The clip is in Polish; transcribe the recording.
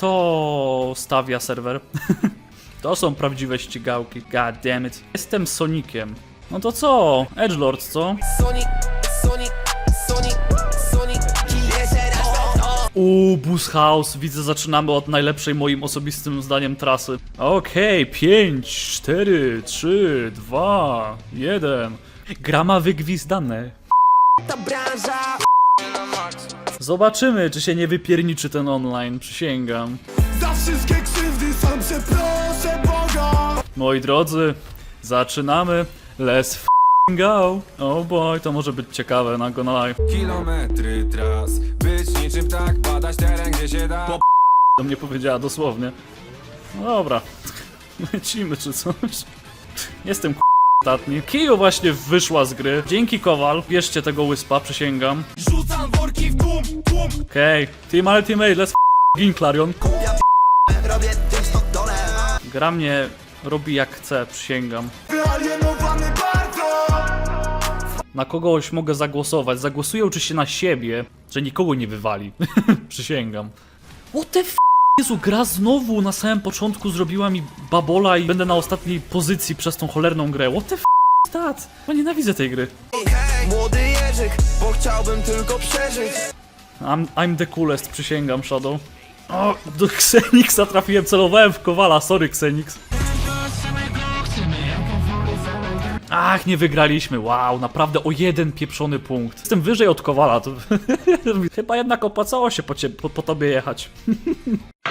Kto stawia serwer? to są prawdziwe ścigałki, god damn it. Jestem Sonikiem. No to co? Edgelord, co? Sonic, Sonic, Sonic, Sonic, Uuu, Bus House. Widzę, zaczynamy od najlepszej moim osobistym zdaniem trasy. Okej, 5, 4, 3, 2, 1. Grama wygwizdane. ta branża Zobaczymy, czy się nie wypierniczy ten online, przysięgam. Za wszystkie krzywdy sam przeproszę Boga Moi drodzy, zaczynamy. Let's f***ing go. Oh boy, to może być ciekawe, na go na live. Kilometry tras Być niczym ptak, badać teren gdzie się da To mnie powiedziała dosłownie. No dobra, lecimy czy coś. Jestem k- ostatni. Kiju właśnie wyszła z gry. Dzięki Kowal, bierzcie tego łyspa, przysięgam. Worki w tłum, tłum Okej, Team Ultimate, let's gin Clarion. Robię tym Gra mnie robi jak chce, przysięgam. Wyalienowany bardzo Na kogoś mogę zagłosować. Zagłosuję oczywiście na siebie, że nikogo nie wywali. Przysięgam. What the f... Jezu, gra znowu na samym początku zrobiła mi babola i będę na ostatniej pozycji przez tą cholerną grę. What the f... Stat? Ja nienawidzę tej gry. Młody bo chciałbym tylko przeżyć I'm, I'm the coolest, przysięgam, Shadow. O, do Xenixa trafiłem, celowałem w Kowala, sorry Xenix. Ach, nie wygraliśmy, wow, naprawdę o jeden pieprzony punkt. Jestem wyżej od Kowala, to chyba jednak opłacało się po, cie, po, po tobie jechać.